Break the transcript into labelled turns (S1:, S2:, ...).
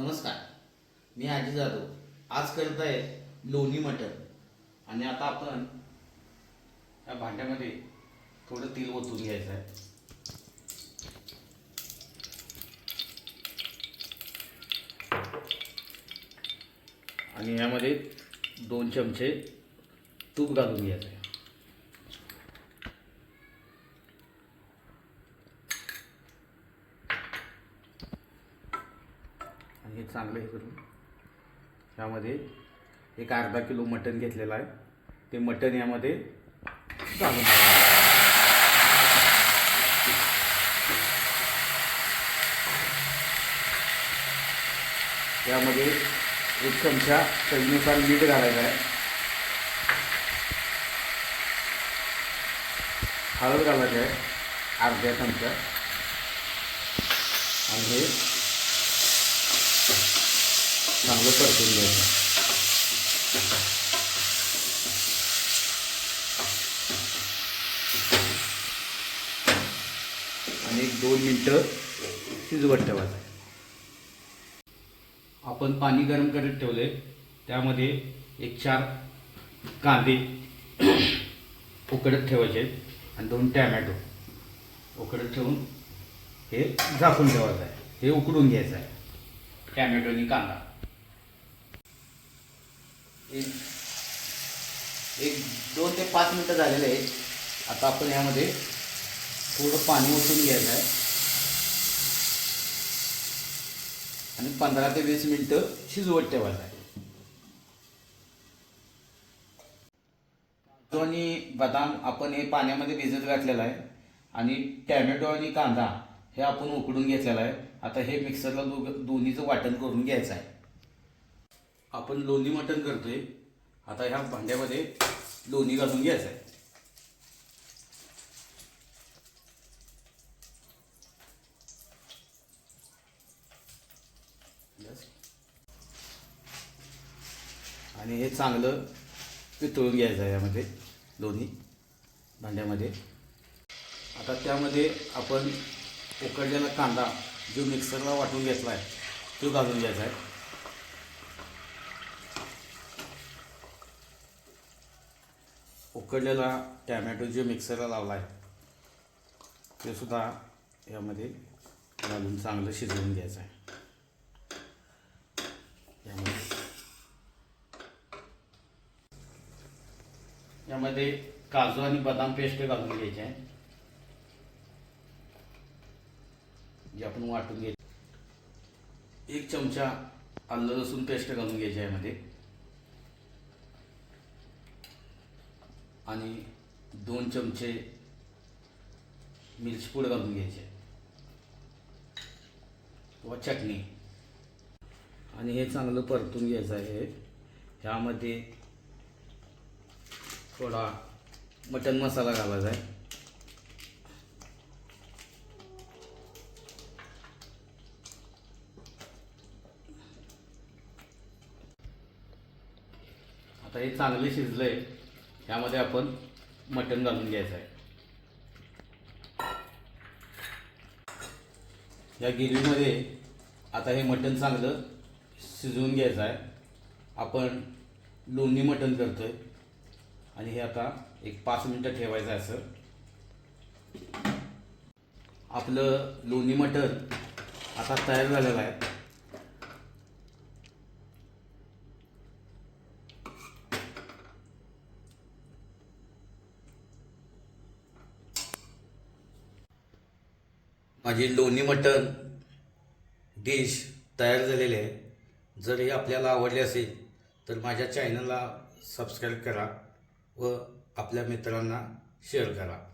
S1: नमस्कार. मी आजी जाधव. आज करत आहे लोणी मटण. आणि आता आपण या भांड्यामध्ये थोडं तेल ओतून घ्यायचं आहे. आणि यामध्ये दोन चमचे तूप घालून घ्यायचं आहे आणि हे चांगलं हे करून. यामध्ये एक अर्धा किलो मटण घेतलेलं आहे. ते मटण यामध्ये घालून यामध्ये त्यामध्ये एक चमचा चवीनुसार मीठ घालायचं आहे. हळद घालायचं आहे अर्ध्या चमचा. आणि हे चांगलं परतून घ्यायचं आणि एक दोन मिनटं शिजवत ठेवायचं. आहे आपण पाणी गरम करत ठेवले त्यामध्ये एक चार कांदे उकडत ठेवायचे आणि दोन टॅमॅटो उकडत ठेवून हे झाकून ठेवायचं आहे. हे उकडून घ्यायचं आहे. टॅमॅटो आणि कांदा. एक एक दोन ते पाच मिनटं झालेले आहेत. आता आपण यामध्ये थोडं पाणी ओतून घ्यायचं आहे. आणि पंधरा ते वीस मिनटं शिजवत ठेवायचं आहे. काजू आणि बदाम आपण हे पाण्यामध्ये भिजत घातलेलं आहे. आणि टॅमॅटो आणि कांदा हे आपण उकडून घेतलेला आहे. आता हे मिक्सरला दोघ दोन्हीचं वाटण करून घ्यायचं आहे. आपण लोणी मटण करतोय. आता ह्या भांड्यामध्ये लोणी घालून घ्यायचं आहे. आणि हे चांगलं पितळून घ्यायचं आहे यामध्ये दोन्ही भांड्यामध्ये. आता त्यामध्ये आपण उकडलेला कांदा जो मिक्सरला वाटून घेतला आहे तो घालून घ्यायचा आहे. उकडलेला टॅमॅटो जो मिक्सरला लावला आहे ते सुद्धा यामध्ये घालून चांगलं शिजवून घ्यायचं आहे यामध्ये. यामध्ये काजू आणि बदाम पेस्ट घालून घ्यायची. आहे जे आपण वाटून घ्यायची. एक चमचा आलं लसूण पेस्ट घालून घ्यायची आहे यामध्ये. आणि दोन चमचे मिरची पूड घालून घ्यायचे. व किंवा चटणी. आणि हे चांगलं परतून घ्यायचं आहे. ह्यामध्ये थोडा मटन मसाला घालायचा आहे. आता हे चांगले शिजलंय. त्यामध्ये आपण मटण घालून घ्यायचं आहे. या गिरवीमध्ये आता हे मटण चांगलं शिजवून घ्यायचं आहे. आपण लोणी मटण करतोय. आणि हे आता एक पाच मिनटं ठेवायचं आहे असं आपलं लोणी मटण आता तयार झालेलं आहे. माझी लोणी मटण डिश तयार झालेली आहे. जर हे आपल्याला आवडले असेल तर माझ्या चॅनलला सबस्क्राईब करा व आपल्या मित्रांना शेअर करा.